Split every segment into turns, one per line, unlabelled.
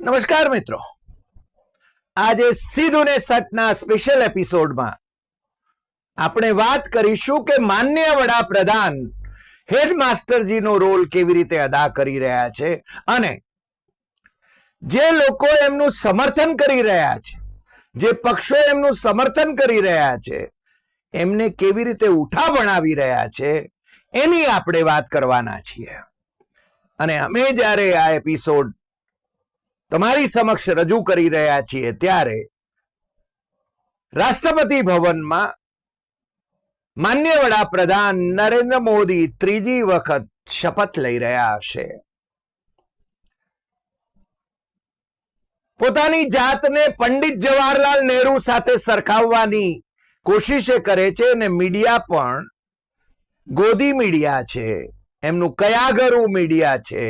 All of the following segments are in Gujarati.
નમસ્કાર મિત્રો. આજે સીધું ને સટના સ્પેશિયલ એપિસોડમાં આપણે વાત કરીશું કે માન્ય વડાપ્રધાન હેડમાસ્ટરજીનો રોલ કેવી રીતે અદા કરી રહ્યા છે અને જે લોકો એમનું સમર્થન કરી રહ્યા છે, જે પક્ષો એમનું સમર્થન કરી રહ્યા છે, એમને કેવી રીતે ઉઠા બનાવી રહ્યા છે, એની આપણે વાત કરવાના છીએ. અને અમે જ્યારે આ એપિસોડ તમારી સમક્ષ રજૂ કરી રહ્યા છીએ ત્યારે રાષ્ટ્રપતિ ભવનમાં માન્ય વડાપ્રધાન નરેન્દ્ર મોદી ત્રીજી વખત શપથ લઈ રહ્યા હશે પોતાની જાતને પંડિત જવાહરલાલ નહેરુ સાથે સરખાવવાની કોશિશે કરે છે અને મીડિયા પણ ગોદી મીડિયા છે, એમનું કયાગરું મીડિયા છે.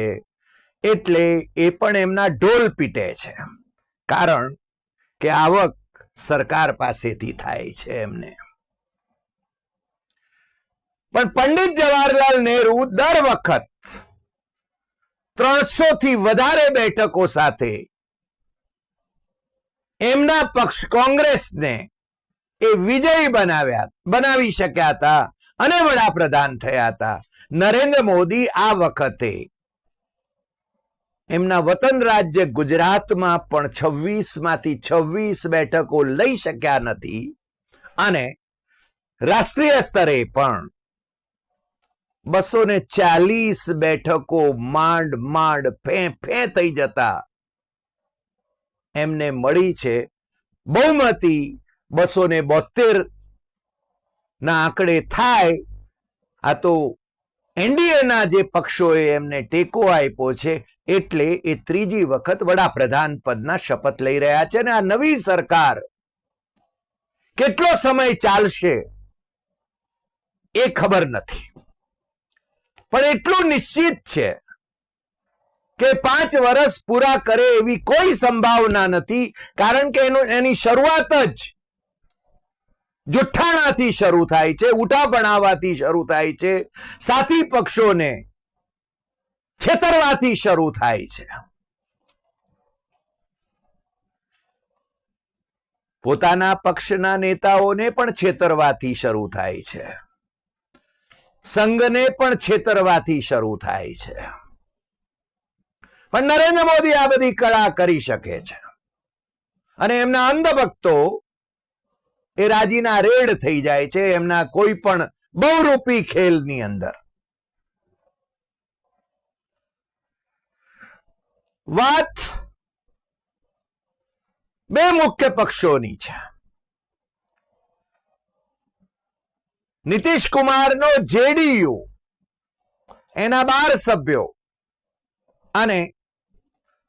એટલે એ પણ એમના ઢોલ પીટે છે. કારણ કે આવક સરકાર પાસેથી થાય છે એમને. પણ પંડિત જવાહરલાલ નહેરુ દર વખત ત્રણસો થી વધારે બેઠકો સાથે એમના પક્ષ કોંગ્રેસને એ વિજયી બનાવ્યા, બનાવી શક્યા હતા અને વડાપ્રધાન થયા હતા. નરેન્દ્ર મોદી આ વખતે એમના વતન રાજ્ય ગુજરાતમાં પણ છવ્વીસમાંથી છવ્વીસ બેઠકો લઈ શક્યા નથી અને રાષ્ટ્રીય સ્તરે પણ બસો ને ચાલીસ બેઠકો માંડ માંડ ફે ફે થઈ જતા એમને મળી છે. બહુમતી બસો ને બોતેર ના આંકડે થાય. આ તો એનડીએના જે પક્ષોએ એમને ટેકો આપ્યો છે. એટલે એ ત્રીજી વખત વડાપ્રધાન પદના શપથ લઈ રહ્યા છે અને આ નવી સરકાર કેટલો સમય ચાલશે એ ખબર નથી. પણ એટલું નિશ્ચિત છે કે પાંચ વર્ષ પૂરા કરે એવી કોઈ સંભાવના નથી, કારણ કે એનો, એની શરૂઆત જ જુઠ્ઠાણાથી શરૂ થાય છે ઉઠા બનાવવાથી શરૂ થાય છે, સાથી પક્ષોને છેતરવાથી શરૂ થાય છે. પોતાના પક્ષના નેતાઓને પણ છેતરવાથી શરૂ થાય છે. સંઘને પણ છેતરવાથી શરૂ થાય છે. પણ નરેન્દ્ર મોદી આ બધી કળા કરી શકે છે. અને એમના અંધભક્તો એ રાજીના રેડ થઈ જાય છે એમના કોઈ પણ બહુરૂપી ખેલની અંદર. વાત બે મુખ્ય પક્ષોની છે. નીતિશ કુમારનો જેડીયુ, એના બાર સભ્યો અને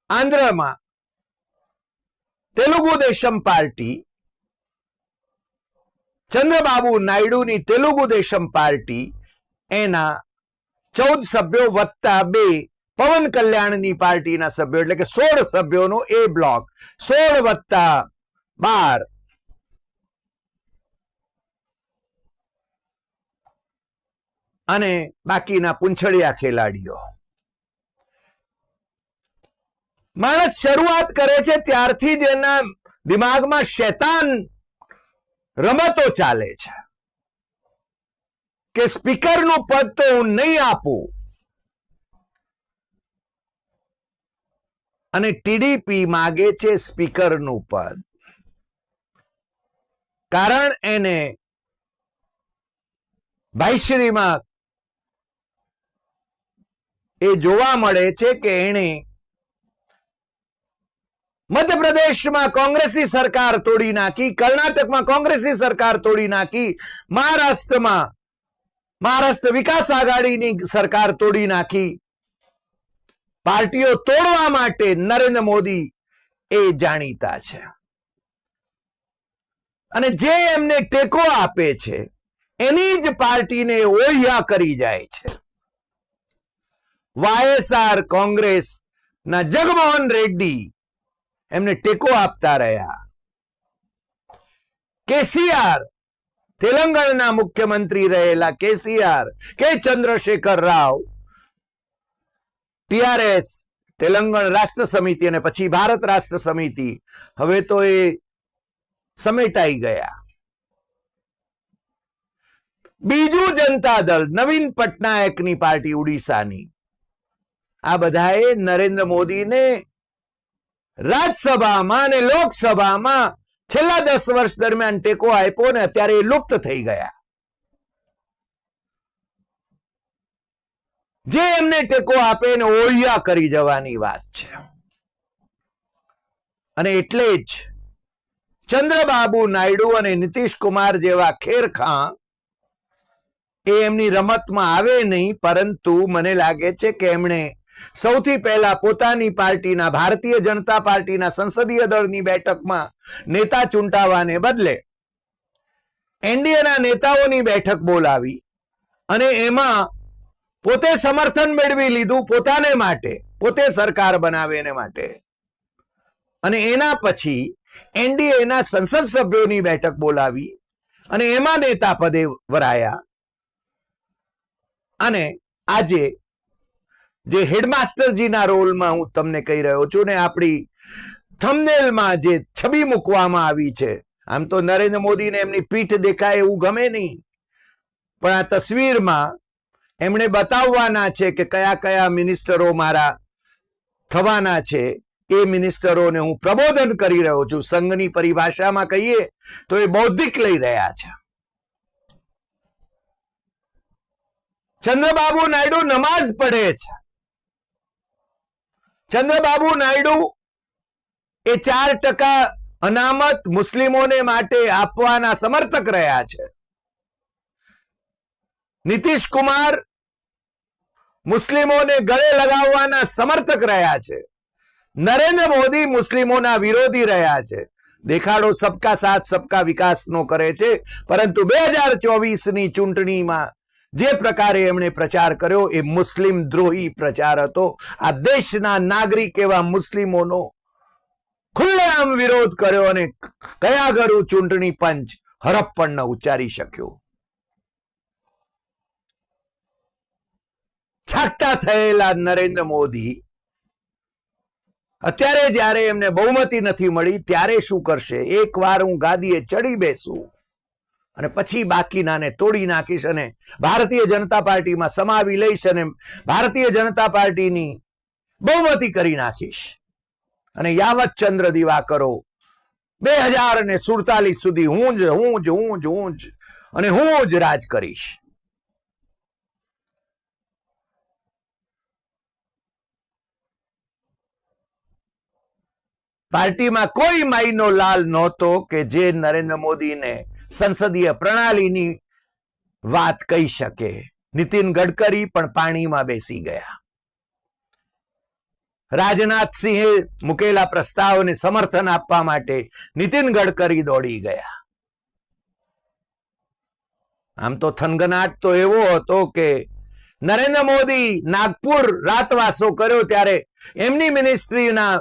આંધ્રમાં તેલુગુ દેશમ પાર્ટી, ચંદ્રબાબુ નાયડુની તેલુગુ દેશમ પાર્ટી, એના ચૌદ સભ્યો વત્તા બે પવન કલ્યાણની પાર્ટીના સભ્યો એટલે કે સોળ સભ્યોનો એ બ્લોક. સોળ વત્તા બાર. અને બાકીના પૂંછડિયા ખેલાડીઓ. માણસ શરૂઆત કરે છે ત્યારથી જ એના દિમાગમાં શેતાન રમતો ચાલે છે. કે સ્પીકરનું પદ તો હું નહીં આપું. અને ટીડીપી માગે છે સ્પીકરનું પદ. કારણ એને ભાઈશ્રીમાં એ જોવા મળે છે કે એણે મધ્યપ્રદેશમાં કોંગ્રેસની સરકાર તોડી નાખી, કર્ણાટકમાં કોંગ્રેસની સરકાર તોડી નાખી, મહારાષ્ટ્રમાં, મહારાષ્ટ્ર વિકાસ આઘાડીની સરકાર તોડી નાખી. પાર્ટીઓ તોડવા માટે નરેન્દ્ર મોદી એ જાણીતા છે. અને જે એમને ટેકો આપે છે, એની જ પાર્ટીને ઓહિયા કરી જાય છે. વાયએસઆર કોંગ્રેસ ના જગમોહન રેડ્ડી એમને ટેકો આપતા રહ્યા. કેસીઆર, તેલંગાણાના મુખ્યમંત્રી રહેલા કેસીઆર કે ચંદ્રશેખર રાવ ટીઆરએસ, તેલંગણ રાષ્ટ્ર સમિતિ અને પછી ભારત રાષ્ટ્ર સમિતિ. હવે તો એ સમેટાઈ ગયા. બીજું જનતા દળ, નવીન પટનાયકની પાર્ટી ઉડીસાની. આ બધાએ નરેન્દ્ર મોદીને રાજ્યસભામાં અને લોકસભામાં છેલ્લા દસ વર્ષ દરમિયાન ટેકો આપ્યો ને અત્યારે એ લુપ્ત થઈ ગયા. જે એમને ટેકો આપે એને ઓળિયા કરી જવાની વાત છે. અને એટલે જ ચંદ્રબાબુ નાયડુ અને નીતિશ કુમાર જેવા ખેરખા એ એમની રમતમાં આવે નહીં, પરંતુ મને લાગે છે કે એમણે સૌથી પહેલા પોતાની પાર્ટીના ભારતીય જનતા પાર્ટીના સંસદીય દળની બેઠકમાં નેતા ચૂંટાવાને બદલે એનડીએના નેતાઓની બેઠક બોલાવી અને એમાં પોતે સમર્થન મેળવી લીધું પોતાને માટે, પોતે સરકાર બનાવે એને માટે. અને એના પછી એનડીએના સંસદ સભ્યોની બેઠક બોલાવી અને એમાં નેતા પદે વરાયા. અને આજે જે હેડમાસ્ટરજીના રોલમાં હું તમને કહી રહ્યો છું ને આપણી થમનેલમાં જે છબી મૂકવામાં આવી છે, આમ તો નરેન્દ્ર મોદીને એમની પીઠ દેખાય એવું ગમે નહીં. પણ આ તસવીરમાં એમણે બતાવવાના છે કે કયા કયા મિનિસ્ટરો મારા થવાના છે. એ મિનિસ્ટરોને હું પ્રબોધન કરી રહ્યો છું. સંઘની પરિભાષામાં કહીએ તો એ બૌદ્ધિક લઈ રહ્યા છે. ચંદ્રબાબુ નાયડુ નમાઝ પડે છે. ચંદ્રબાબુ નાયડુ એ ચાર ટકા અનામત મુસ્લિમોને માટે આપવાના સમર્થક રહ્યા છે. નીતિશ કુમાર મુસ્લિમોને ગળે લગાવવાના સમર્થક રહ્યા છે. નરેન્દ્ર મોદી મુસ્લિમોના વિરોધી રહ્યા છે. દેખાડો સબકા સાથ, સબકા વિકાસનો કરે છે. પરંતુ બે હજાર ચોવીસની ચૂંટણીમાં જે પ્રકારે એમણે પ્રચાર કર્યો એ મુસ્લિમ દ્રોહી પ્રચાર હતો. આ દેશના નાગરિક એવા મુસ્લિમોનો ખુલ્લેઆમ વિરોધ કર્યો અને કયા ઘરું ચૂંટણી પંચ હરપ પણ ઉચ્ચારી શક્યો. છાકતા થયેલા નરેન્દ્ર મોદી અત્યારે જ્યારે એમને બહુમતી નથી મળી, ત્યારે શું કરશે? એકવાર હું ગાદીએ ચડી બેસું અને પછી બાકીનાને તોડી નાખીશ અને ભારતીય જનતા પાર્ટીમાં સમાવી લઈશ અને ભારતીય જનતા પાર્ટીની બહુમતી કરી નાખીશ. અને યાવત ચંદ્ર દિવાકરો, બે હજાર ને સુડતાલીસ સુધી હું જ હું જ હું જ હું જ અને હું જ રાજ કરીશ. પાર્ટીમાં કોઈ માઈનો લાલ નહોતો કે જે નરેન્દ્ર મોદીને સંસદીય પ્રણાલીની વાત કહી શકે. નીતિન ગડકરી પણ પાણીમાં બેસી ગયા. રાજનાથસિંહે મૂકેલા પ્રસ્તાવને સમર્થન આપવા માટે નીતિન ગડકરી દોડી ગયા. આમ તો થનગનાટ તો એવો હતો કે નરેન્દ્ર મોદી નાગપુર રાતવાસો કર્યો ત્યારે એમની મિનિસ્ટ્રીના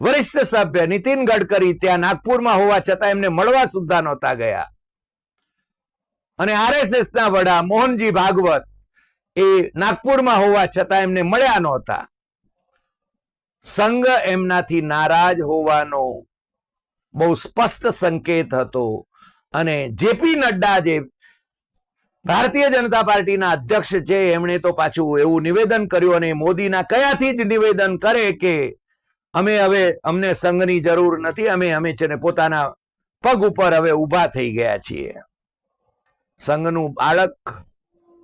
વરિષ્ઠ સભ્ય નીતિન ગડકરી ત્યાં નાગપુરમાં હોવા છતાં એમને મળવા સુદ્ધા નહોતા ગયા. અને આરએસએસ ના વડા મોહનજી ભાગવત એ નાગપુરમાં હોવા છતાં એમને મળ્યા નહોતા. સંઘ એમનાથી નારાજ હોવાનો બહુ સ્પષ્ટ સંકેત હતો અને જેપી નડ્ડા જે ભારતીય જનતા પાર્ટીના અધ્યક્ષ છે, એમણે તો પાછું એવું નિવેદન કર્યું અને મોદીના કયાથી જ નિવેદન કરે કે અમે હવે અમને સંઘની જરૂર નથી, અમે અમે છે ને પોતાના પગ ઉપર હવે ઊભા થઈ ગયા છીએ. સંઘનું બાળક,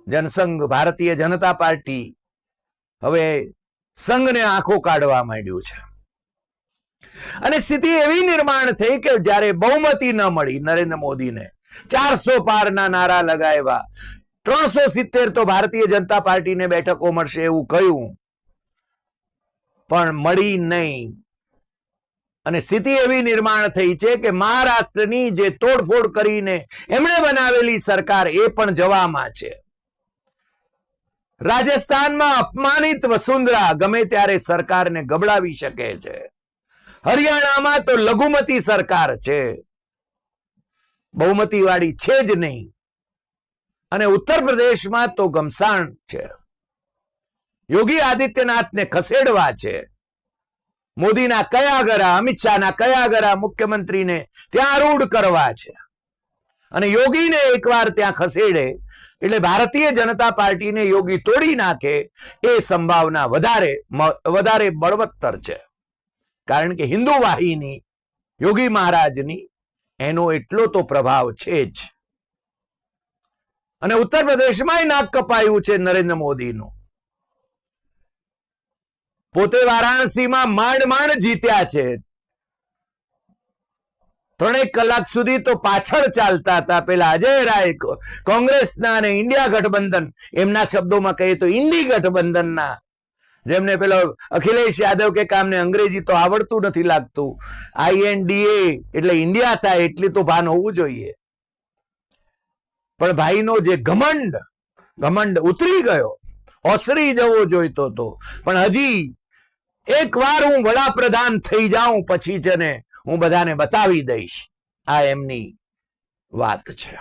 જનસંઘ, ભારતીય જનતા પાર્ટી, હવે સંઘને આંખો કાઢવા માંડ્યું છે. અને સ્થિતિ એવી નિર્માણ થઈ કે જ્યારે બહુમતી ન મળી નરેન્દ્ર મોદીને, ચારસો પારના નારા લગાવ્યા. ત્રણસો સિત્તેર તો ભારતીય જનતા પાર્ટીને બેઠકો મળશે એવું કહ્યું. પણ મળી નહીં. અને સ્થિતિ એવી નિર્માણ થઈ છે કે મહારાષ્ટ્રની જે તોડફોડ કરીને એમણે બનાવેલી સરકાર એ પણ જવામાં છે. રાજસ્થાનમાં અપમાનિત વસુંધરા ગમે ત્યારે સરકારને ગબડાવી શકે છે. હરિયાણામાં તો લઘુમતી સરકાર છે. બહુમતી વાળી છે જ નહીં. અને ઉત્તર પ્રદેશમાં તો ગમસાણ છે. યોગી આદિત્યનાથને ખસેડવા છે. મોદીના કયા ગરા, અમિત શાહના કયા ગરા મુખ્યમંત્રીને ત્યાં રૂઢ કરવા છે. અને યોગીને એકવાર ત્યાં ખસેડે, એટલે ભારતીય જનતા પાર્ટીને યોગી તોડી નાખે, એ સંભાવના વધારે વધારે બળવત્તર છે. કારણ કે હિન્દુ વાહિની, યોગી મહારાજની, એનો એટલો તો પ્રભાવ છે જ. અને ઉત્તર પ્રદેશમાં નાક કપાયું છે નરેન્દ્ર મોદીનું. પોતે વારાણસીમાં માંડ માંડ જીત્યા છે. ત્રણેક કલાક સુધી તો પાછળ ચાલતા હતા. પેલા અજય રાય કોંગ્રેસના અને ઇન્ડિયા ગઠબંધન, એમના શબ્દોમાં કહીએ તો ઇન્ડી ગઠબંધનના. જેમને પેલો અખિલેશ યાદવ કે કામને અંગ્રેજી તો આવડતું નથી લાગતું. આઈએનડીએ એટલે ઇન્ડિયા થાય એટલી તો ભાન હોવું જોઈએ. પણ ભાઈનો જે ઘમંડ ઘમંડ ઉતરી ગયો. ઓસરી જવો જોઈતો હતો પણ હજી એક વાર હું વડાપ્રધાન થઈ જાઉં, પછી છે ને હું બધાને બતાવી દઈશ. આ એમની વાત છે.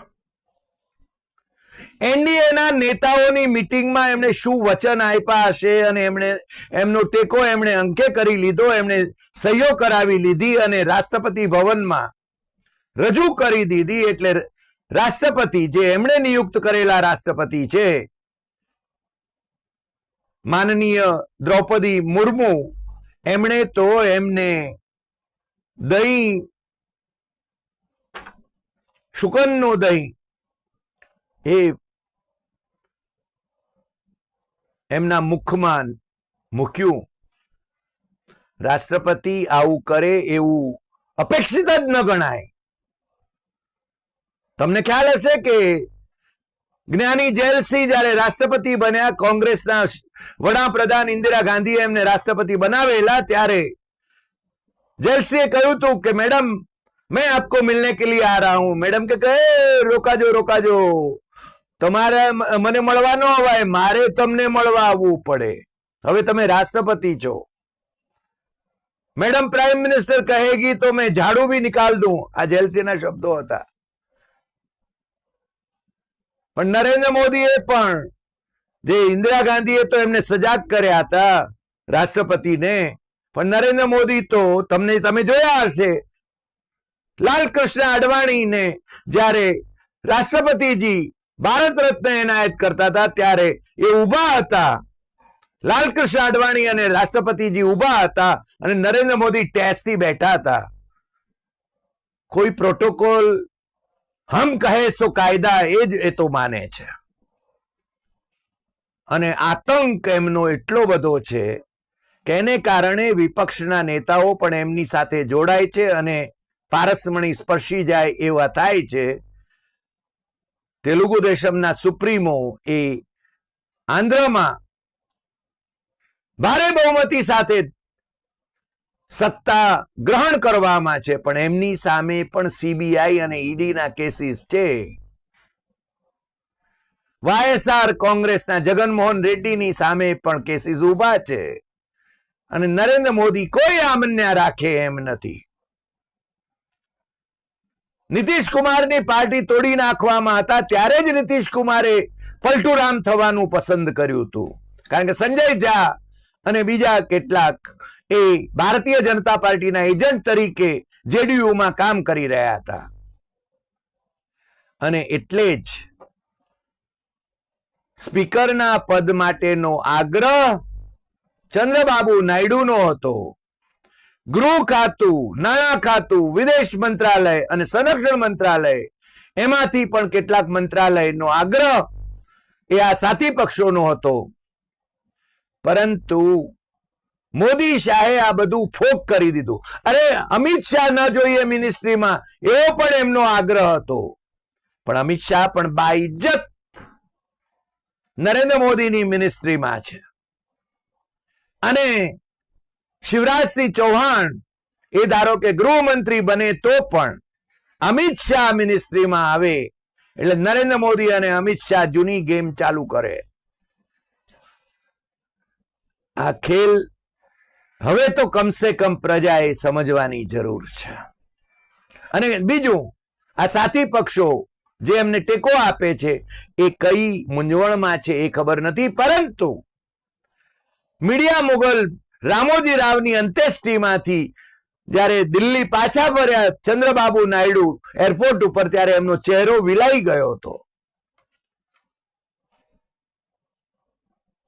એનડીએ ના નેતાઓની મિટિંગમાં એમણે શું વચન આપ્યા હશે અને એમણે, એમનો ટેકો એમણે અંકે કરી લીધો, એમણે સહીઓ કરાવી લીધી અને રાષ્ટ્રપતિ ભવનમાં રજૂ કરી દીધી એટલે રાષ્ટ્રપતિ જે એમણે નિયુક્ત કરેલા રાષ્ટ્રપતિ છે માનનીય દ્રૌપદી મુર્મુ, એમણે તો એમને દહીં, શુકનનું દહીં, એ એમના મુખમાં મૂક્યું. રાષ્ટ્રપતિ આવું કરે એવું અપેક્ષિત જ ન ગણાય. તમને ખ્યાલ હશે કે જ્ઞાની જેલસિંહ જયારે રાષ્ટ્રપતિ બન્યા કોંગ્રેસના વડાપ્રધાન ઇન્દિરા ગાંધીએ એમને રાષ્ટ્રપતિ બનાવેલા ત્યારે જેલસીએ કહ્યું હતું કે, મેડમ, મેં આપકો મિલને કે લીએ આ રહા હું. મેડમ કે કહે રોકાજો રોકાજો. તમારે મને મળવા અવાય. મારે તમને મળવા આવવું પડે. હવે તમે રાષ્ટ્રપતિ છો. મેડમ, પ્રાઇમ મિનિસ્ટર કહેગી તો મેં ઝાડુ બી નિકાલ દઉં. આ જેલસીના શબ્દો હતા. પણ નરેન્દ્ર મોદીએ પણ જે ઇન્દિરા ગાંધીએ તો એમને સજાગ કર્યા હતા રાષ્ટ્રપતિને, પણ નરેન્દ્ર મોદી તો તમને તમે જોયા હશે. લાલકૃષ્ણ અડવાણીને જ્યારે રાષ્ટ્રપતિજી ભારત રત્ન એનાયત કરતા હતા, ત્યારે એ ઊભા હતા. લાલકૃષ્ણ અડવાણી અને રાષ્ટ્રપતિજી ઊભા હતા અને નરેન્દ્ર મોદી ટેસથી બેઠા હતા. કોઈ પ્રોટોકોલ હમ કહે સો કાયદા એ જ એ તો માને છે. અને આતંક એમનો એટલો બધો છે કે એને કારણે વિપક્ષના નેતાઓ પણ એમની સાથે જોડાય છે અને પારસમણી સ્પર્શી જાય એવા થાય છે. તેલુગુ દેશમના સુપ્રીમો એ આંધ્રમાં ભારે બહુમતી સાથે સત્તા ગ્રહણ કરવામાં છે, પણ એમની સામે પણ સીબીઆઈ અને ઈડીના કેસીસ છે. વાયએસઆર કોંગ્રેસના જગનમોહન રેડ્ડીની સામે પણ કેસીસ ઊભા છે. અને નરેન્દ્ર મોદી કોઈ આમન્યા રાખે એમ નથી. નીતિશ પાર્ટી તોડી નાખવામાં હતા ત્યારે જ નીતિશ પલટુરામ થવાનું પસંદ કર્યું હતું. કારણ કે સંજય ઝા અને બીજા કેટલાક એ ભારતીય જનતા પાર્ટીના એજન્ટ તરીકે જેડીયુમાં કામ કરી રહ્યા હતા. અને એટલે જ સ્પીકરના પદ માટેનો આગ્રહ ચંદ્રબાબુ નાયડુનો હતો. ગૃહ ખાતું, નાણાં ખાતું, વિદેશ મંત્રાલય અને સંરક્ષણ મંત્રાલય એમાંથી પણ કેટલાક મંત્રાલયનો આગ્રહ એ આ સાથી પક્ષોનો હતો. પરંતુ મોદી શાહે આ બધું ફોક કરી દીધું. અરે અમિત શાહ ન જોઈએ મિનિસ્ટ્રીમાં એવો પણ એમનો આગ્રહ હતો. પણ અમિત શાહ પણ બાઇજ્જત નરેન્દ્ર મોદીની મિનિસ્ટ્રીમાં છે. અને શિવરાજસિંહ ચૌહાણ એ ધારો કે ગૃહમંત્રી બને તો પણ અમિત શાહ મિનિસ્ટ્રીમાં આવે એટલે નરેન્દ્ર મોદી અને અમિત શાહ જૂની ગેમ ચાલુ કરે. આ ખેલ હવે તો કમસે કમ પ્રજાએ સમજવાની જરૂર છે. અને બીજું, આ સાથી પક્ષો જે એમને ટેકો આપે છે, એ કઈ મૂંઝવણમાં છે એ ખબર નથી. પરંતુ મીડિયા મુગલ રામોજી રાવની અંત્યેષ્ટિમાંથી જ્યારે દિલ્હી પાછા ફર્યા, ચંદ્રબાબુ નાયડુ એરપોર્ટ ઉપર ત્યારે એમનો ચહેરો વિલાઈ ગયો હતો.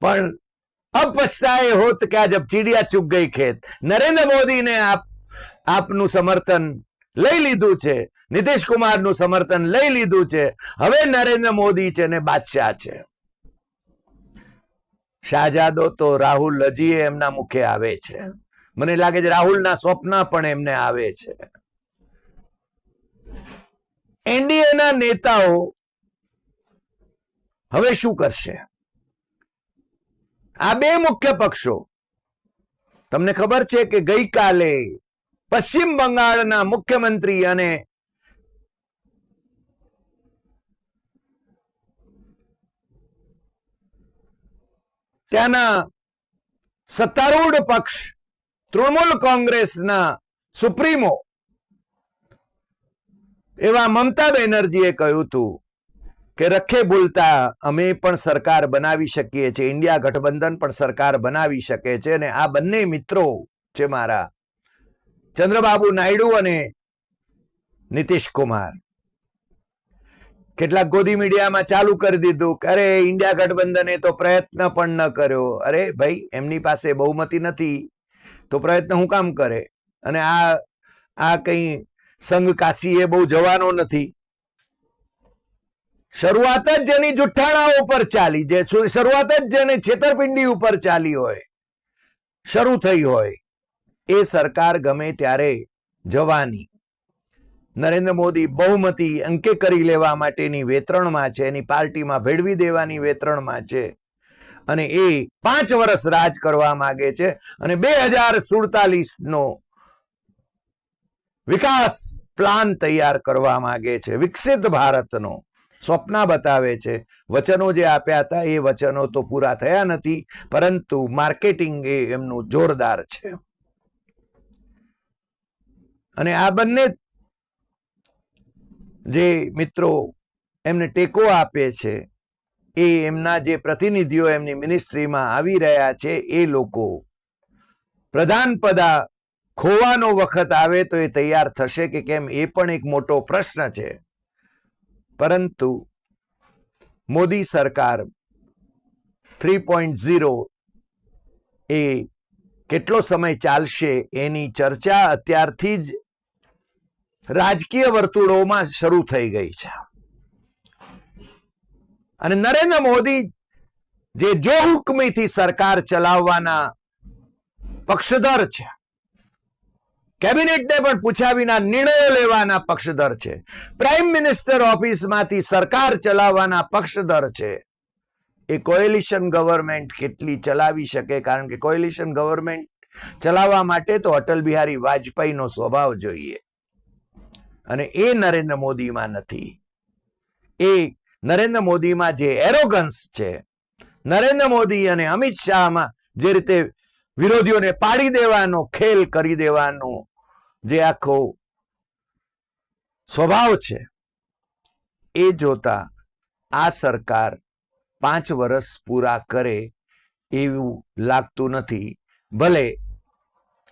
પણ અબ પછતાએ હોત કે આ જબ ચીડિયા ચૂક ગઈ ખેત. નરેન્દ્ર મોદીને આપ, આપનું સમર્થન લઈ લીધું છે. નીતિશ કુમારનું સમર્થન લઈ લીધું છે. હવે નરેન્દ્ર મોદી છે ને બાદશાહ છે. શાહજાદો તો રાહુલ હજી એમના મુખે આવે છે. મને લાગે છે રાહુલના સ્વપ્ન પણ એમને આવે છે. એનડીએના નેતાઓ હવે શું કરશે? આ બે મુખ્ય પક્ષો, તમને ખબર છે કે ગઈકાલે પશ્ચિમ બંગાળના મુખ્યમંત્રી અને ત્યાંના સત્તારૂઢ પક્ષ, તૃણમૂલ કોંગ્રેસના સુપ્રીમો, એવા મમતા બેનર્જીએ કહ્યું હતું કે રખે ભૂલતા અમે પણ સરકાર બનાવી શકીએ છીએ, ઇન્ડિયા ગઠબંધન પણ સરકાર બનાવી શકે છે અને આ બંને મિત્રો છે મારા ચંદ્રબાબુ નાયડુ અને નીતિશ કુમાર. કેટલાક ગોદી મીડિયામાં ચાલુ કરી દીધું કે, અરે, ઇન્ડિયા ગઠબંધને તો પ્રયત્ન પણ ન કર્યો. અરે, ભાઈ, એમની પાસે બહુમતી નથી. તો પ્રયત્ન હું કામ કરે? અને આ આ કઈ સંઘ કાશી એ બહુ જવાનો નથી. શરૂઆત જ જેની જુઠ્ઠાણા ઉપર ચાલી, જે શરૂઆત જ જેને છેતરપિંડી ઉપર ચાલી હોય, શરૂ થઈ હોય. એ સરકાર ગમે ત્યારે જવાની. નરેન્દ્ર મોદી બહુમતી અંકે કરી લેવા માટેની વેતરણમાં છે, એની પાર્ટીમાં ભેળવી દેવાની વેતરણમાં છે. અને એ પાંચ વર્ષ રાજ કરવા માંગે છે અને બે હજાર સુડતાલીસ નો વિકાસ પ્લાન તૈયાર કરવા માંગે છે. વિકસિત ભારતનો સ્વપ્ન બતાવે છે. વચનો જે આપ્યા હતા, એ વચનો તો પૂરા થયા નથી, પરંતુ માર્કેટિંગ એ એમનું જોરદાર છે. અને આ બંને જે મિત્રો એમને ટેકો આપે છે, એ એમના જે પ્રતિનિધિઓ એમની મિનિસ્ટ્રીમાં આવી રહ્યા છે, એ લોકો પ્રધાન પદા ખોવાનો વખત આવે તો એ તૈયાર થશે કે કેમ એ પણ એક મોટો પ્રશ્ન છે. પરંતુ મોદી સરકાર થ્રી પોઈન્ટ ઝીરો એ કેટલો સમય ચાલશે એની ચર્ચા અત્યારથી જ રાજકીય વર્તુળોમાં શરૂ થઈ ગઈ છે. અને નરેન્દ્ર મોદી જે જો હુકમીથી સરકાર ચલાવવાના પક્ષધર છે, કેબિનેટને પણ પૂછ્યા વિના નિર્ણયો લેવાના પક્ષધર છે, પ્રાઇમ મિનિસ્ટર ઓફિસમાંથી સરકાર ચલાવવાના પક્ષધર છે, એ કોએલિશન ગવર્મેન્ટ કેટલી ચલાવી શકે? કારણ કે કોએલિશન ગવર્મેન્ટ ચલાવવા માટે તો અટલ બિહારી વાજપેયીનો સ્વભાવ જોઈએ. અને એ નરેન્દ્ર મોદીમાં નથી. એ નરેન્દ્ર મોદીમાં જે એરોગન્સ છે, નરેન્દ્ર મોદી અને અમિત શાહમાં જે રીતે વિરોધીઓને પાડી દેવાનો, ખેલ કરી દેવાનો જે આખો સ્વભાવ છે, એ જોતા આ સરકાર પાંચ વર્ષ પૂરા કરે એવું લાગતું નથી. ભલે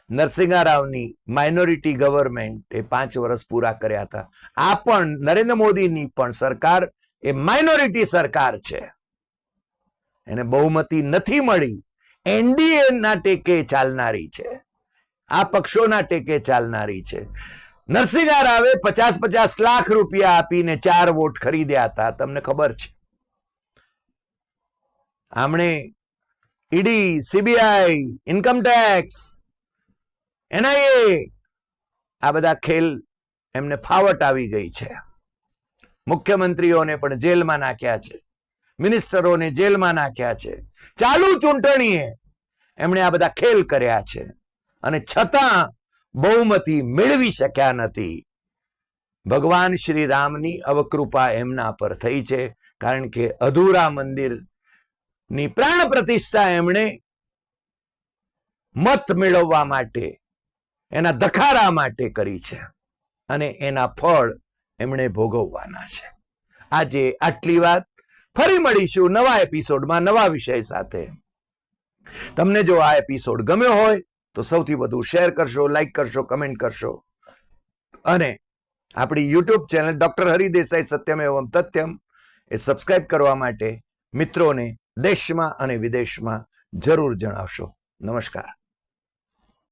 નરસિંહા રાવની માઇનોરિટી ગવર્મેન્ટ એ પાંચ વર્ષ પૂરા કર્યા હતા. આ પણ નરેન્દ્ર મોદીની પણ સરકાર, એ માઇનોરિટી સરકાર છે. એને બહુમતી નથી મળી. એનડીએ ના ટેકે ચાલનારી છે. આ પક્ષોના ટેકે ચાલનારી છે. નરસિંહા રાવે પચાસ પચાસ લાખ રૂપિયા આપીને ચાર વોટ ખરીદ્યા હતા. તમને ખબર છે? આમણે ED, CBI income tax NIA આ બધા ખેલ એમને ફાવટ આવી ગઈ છે. મુખ્યમંત્રીઓને પણ જેલમાં નાખ્યા છે. મિનિસ્ટરોને જેલમાં નાખ્યા છે. ચાલુ ચૂંટણીએ એમણે આ બધા ખેલ કર્યા છે. અને છતાં બહુમતી મેળવી શક્યા નથી. ભગવાન શ્રી રામની અવકૃપા એમના પર થઈ છે, કારણ કે અધૂરા મંદિરની પ્રાણ પ્રતિષ્ઠા એમણે મત મેળવવા માટે એના દખારા માટે કરી છે. અને એના ફળ એમણે ભોગવવાના છે. આજે આટલી વાત ફરી મળીશું નવા એપિસોડમાં નવા વિષય સાથે. તમને જો આ એપિસોડ ગમ્યો હોય તો સૌથી વધુ શેર કરશો, લાઈક કરશો, કમેન્ટ કરશો. અને આપણી YouTube channel doctor Hari Desai Satyam Evam Tathyam એ સબસ્ક્રાઇબ કરવા માટે મિત્રોને દેશમાં અને વિદેશમાં જરૂર જણાવશો. નમસ્કાર.